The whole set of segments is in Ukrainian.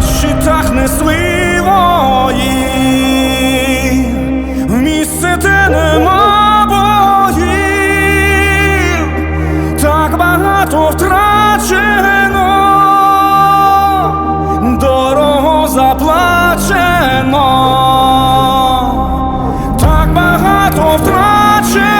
На щитах несли вої, в місце, де нема боїв, так багато втрачено, дорого заплачено, так багато втрачено,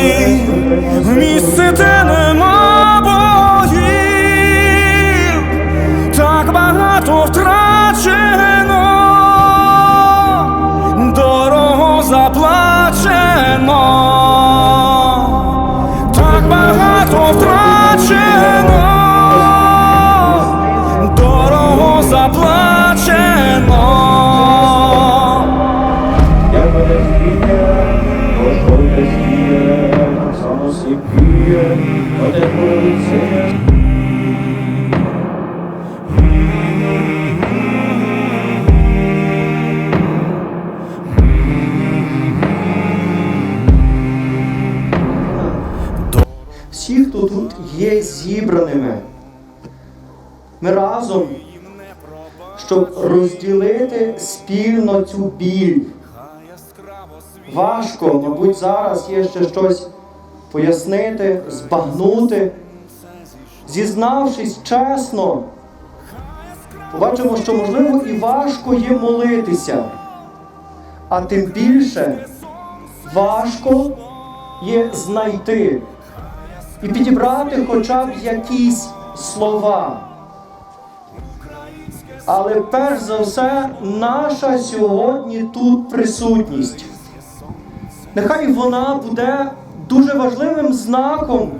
місце, де нема боїв, так багато втрачено, дорого заплачено, так багато втрачено, дорого заплачено. Всі, хто тут є зібраними. Ми разом, щоб розділити спільно цю біль. Важко, мабуть, зараз є ще щось пояснити, збагнути, зізнавшись чесно, побачимо, що можливо і важко є молитися. а тим більше важко є знайти і підібрати хоча б якісь слова. Але перш за все, наша сьогодні тут присутність. Нехай вона буде дуже важливим знаком,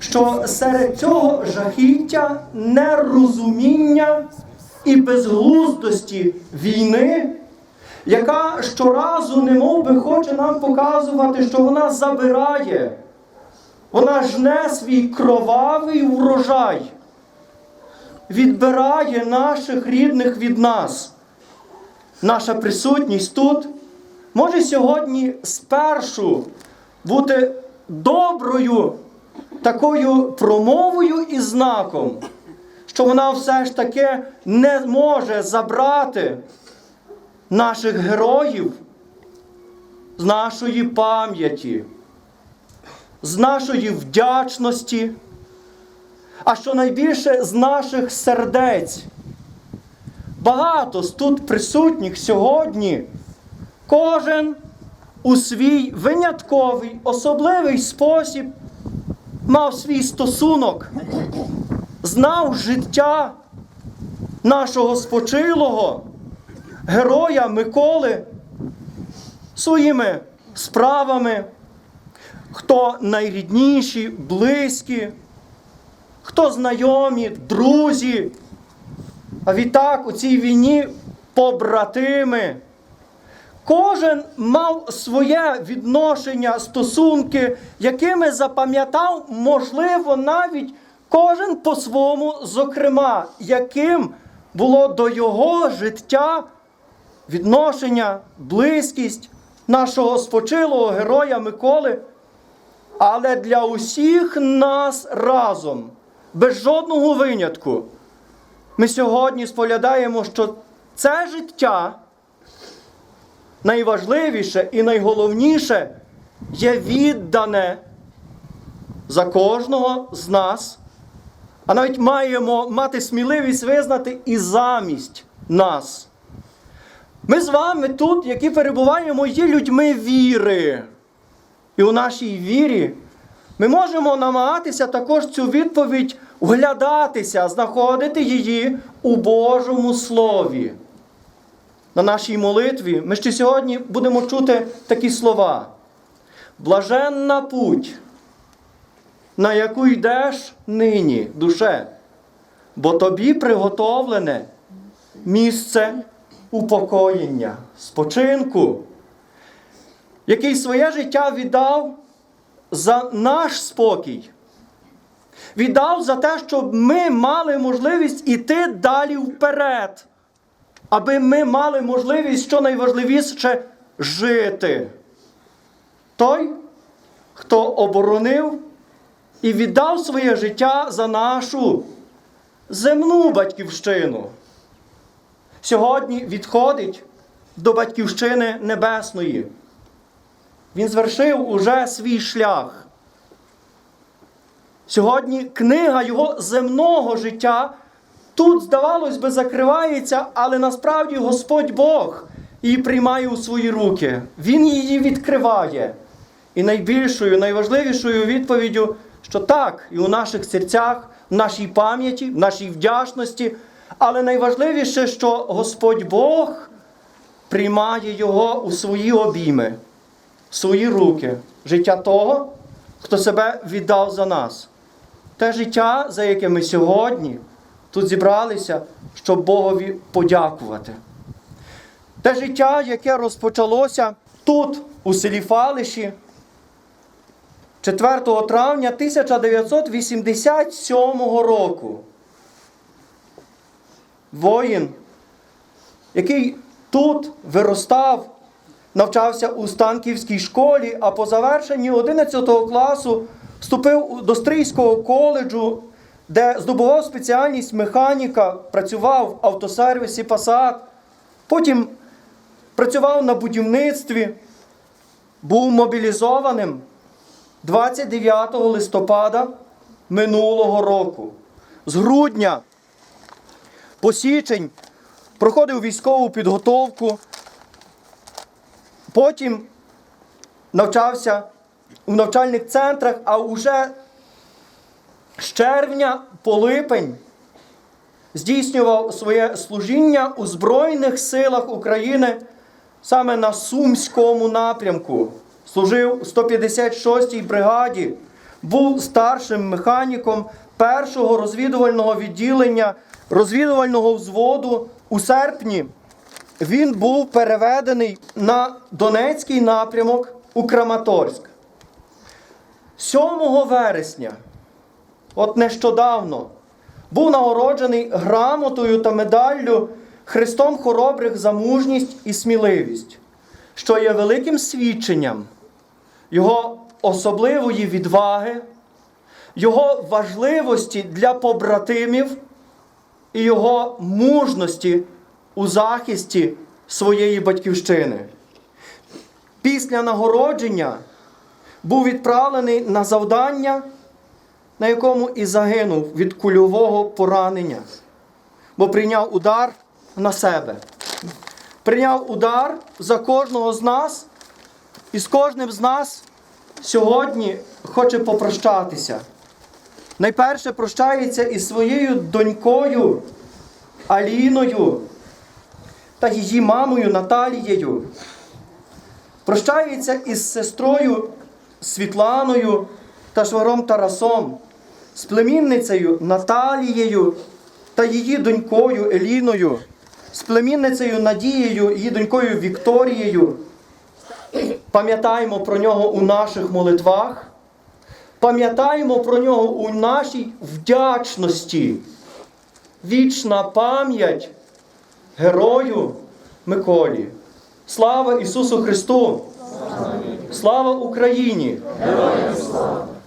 що серед цього жахіття, нерозуміння і безглуздості війни, яка щоразу немов би хоче нам показувати, що вона забирає, вона жне свій кровавий врожай відбирає наших рідних від нас. Наша присутність тут може сьогодні спершу бути доброю такою промовою і знаком, що вона все ж таки не може забрати наших героїв з нашої пам'яті, з нашої вдячності а що найбільше з наших сердець. Багато з тут присутніх сьогодні, кожен у свій винятковий, особливий спосіб мав свій стосунок, знав життя нашого спочилого, героя Миколи своїми справами, хто найрідніші, близькі хто знайомі, друзі. А відтак у цій війні побратими. Кожен мав своє відношення, стосунки, якими запам'ятав, можливо, навіть кожен по-своєму, зокрема, яким було до його життя відношення, близькість нашого спочилого героя Миколи. Але для усіх нас разом без жодного винятку. Ми сьогодні споглядаємо, що це життя найважливіше і найголовніше є віддане за кожного з нас, а навіть маємо мати сміливість визнати і замість нас. Ми з вами тут, які перебуваємо, є людьми віри. І у нашій вірі ми можемо намагатися також цю відповідь вглядатися, знаходити її у Божому Слові. На нашій молитві ми ще сьогодні будемо чути такі слова. Блаженна путь, на яку йдеш нині, душе, бо тобі приготовлене місце упокоєння, спочинку, який своє життя віддав за наш спокій. Віддав за те, щоб ми мали можливість іти далі вперед. Аби ми мали можливість, що найважливіше, жити. Той, хто оборонив і віддав своє життя за нашу земну батьківщину. Сьогодні відходить до батьківщини небесної. Він звершив уже свій шлях. Сьогодні книга його земного життя тут, здавалось би, закривається, але насправді Господь Бог її приймає у свої руки. Він її відкриває. І найбільшою, найважливішою відповіддю, що так, і у наших серцях, в нашій пам'яті, в нашій вдячності, але найважливіше, що Господь Бог приймає його у свої обійми в свої руки життя того, хто себе віддав за нас. Те життя, за яке ми сьогодні тут зібралися, щоб Богові подякувати. Те життя, яке розпочалося тут, у селі Фалиші, 4 травня 1987 року. Воїн, який тут виростав навчався у Станківській школі, а по завершенні 11 класу вступив до Стрийського коледжу, де здобував спеціальність механіка, працював в автосервісі Passat, потім працював на будівництві, був мобілізованим 29 листопада минулого року. З грудня по січень проходив військову підготовку Потім навчався у навчальних центрах, а вже з червня по липень здійснював своє служіння у Збройних силах України саме на Сумському напрямку. Служив у 156-й бригаді, був старшим механіком першого розвідувального відділення розвідувального взводу у серпні. Він був переведений на Донецький напрямок у Краматорськ. 7 вересня, от нещодавно, був нагороджений грамотою та медаллю Христом Хоробрих за мужність і сміливість, що є великим свідченням його особливої відваги, його важливості для побратимів і його мужності у захисті своєї батьківщини. Після нагородження був відправлений на завдання, на якому і загинув від кульового поранення, бо прийняв удар на себе. Прийняв удар за кожного з нас, і з кожним з нас сьогодні хоче попрощатися. Найперше прощається із своєю донькою Аліною та її мамою Наталією. Прощається із сестрою Світланою та шваром Тарасом, з племінницею Наталією та її донькою Еліною, з племінницею Надією, її донькою Вікторією. Пам'ятаємо про нього у наших молитвах. Пам'ятаємо про нього у нашій вдячності. Вічна пам'ять герою Миколі. Слава Ісусу Христу! Слава Україні! останнім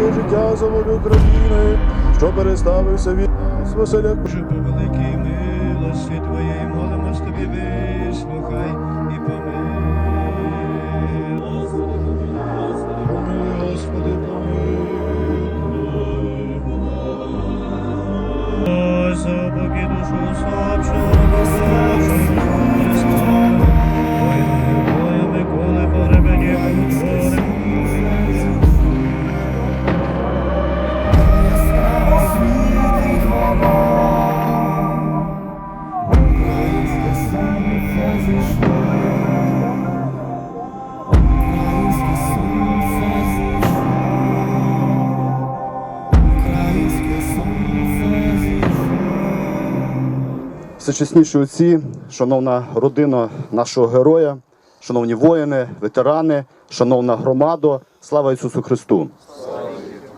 віддав життя за волю країни, що переставився від нас Василя. Боже, по Всечесніші отці, шановна родина нашого героя, шановні воїни, ветерани, шановна громада, слава Ісусу Христу!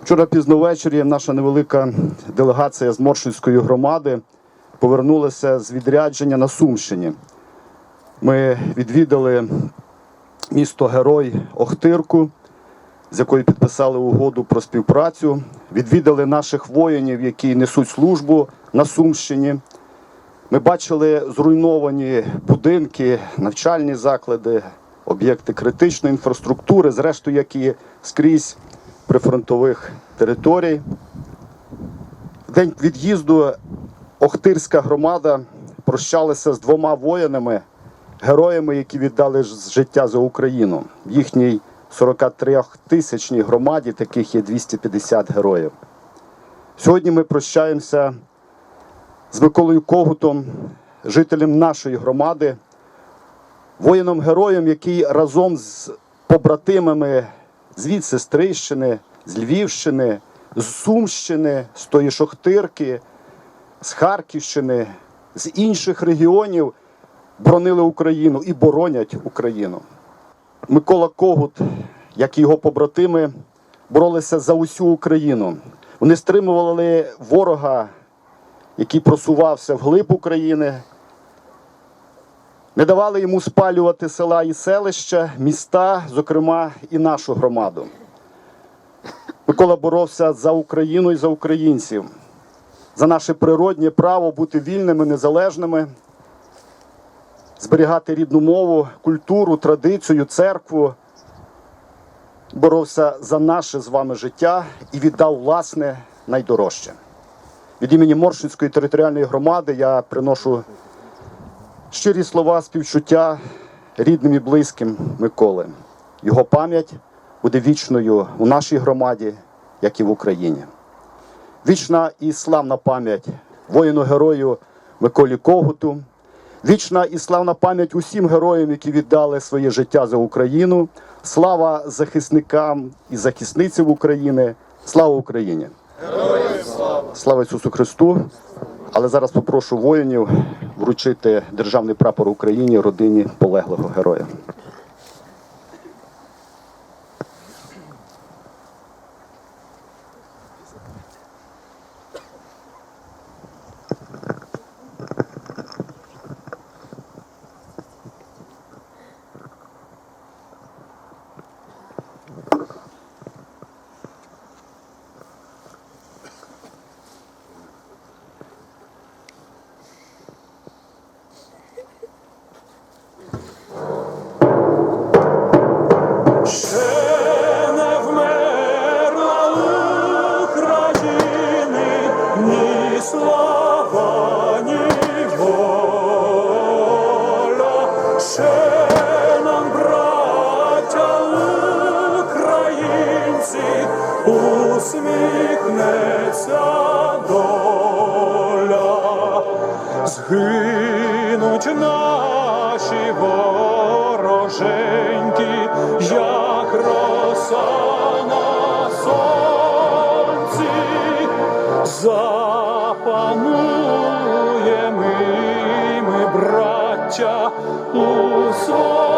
Вчора пізно ввечері наша невелика делегація з Моршинської громади повернулася з відрядження на Сумщині. Ми відвідали місто Герой Охтирку, з якою підписали угоду про співпрацю. Відвідали наших воїнів, які несуть службу на Сумщині. Ми бачили зруйновані будинки, навчальні заклади, об'єкти критичної інфраструктури, зрештою, як і скрізь прифронтових територій. В день від'їзду Охтирська громада прощалася з двома воїнами, героями, які віддали життя за Україну. В їхній 43-тисячній громаді таких є 250 героїв. Сьогодні ми прощаємося з Миколою Когутом, жителем нашої громади, воїном-героєм, який разом з побратимами звідси з Трищини, з Львівщини, з Сумщини, з тої Шохтирки, з Харківщини, з інших регіонів боронили Україну і боронять Україну. Микола Когут, як і його побратими, боролися за усю Україну. Вони стримували ворога, який просувався вглиб України, не давали йому спалювати села і селища, міста, зокрема і нашу громаду. Микола боровся за Україну і за українців, за наше природнє право бути вільними, незалежними, зберігати рідну мову, культуру, традицію, церкву. Боровся за наше з вами життя і віддав власне найдорожче. Від імені Моршинської територіальної громади я приношу щирі слова співчуття рідним і близьким Миколи. Його пам'ять буде вічною у нашій громаді, як і в Україні. Вічна і славна пам'ять воїну-герою Миколі Когуту. Вічна і славна пам'ять усім героям, які віддали своє життя за Україну. Слава захисникам і захисницям України. Слава Україні! Слава Ісусу Христу! Але зараз попрошу воїнів вручити державний прапор Україні родині полеглого героя. 家无所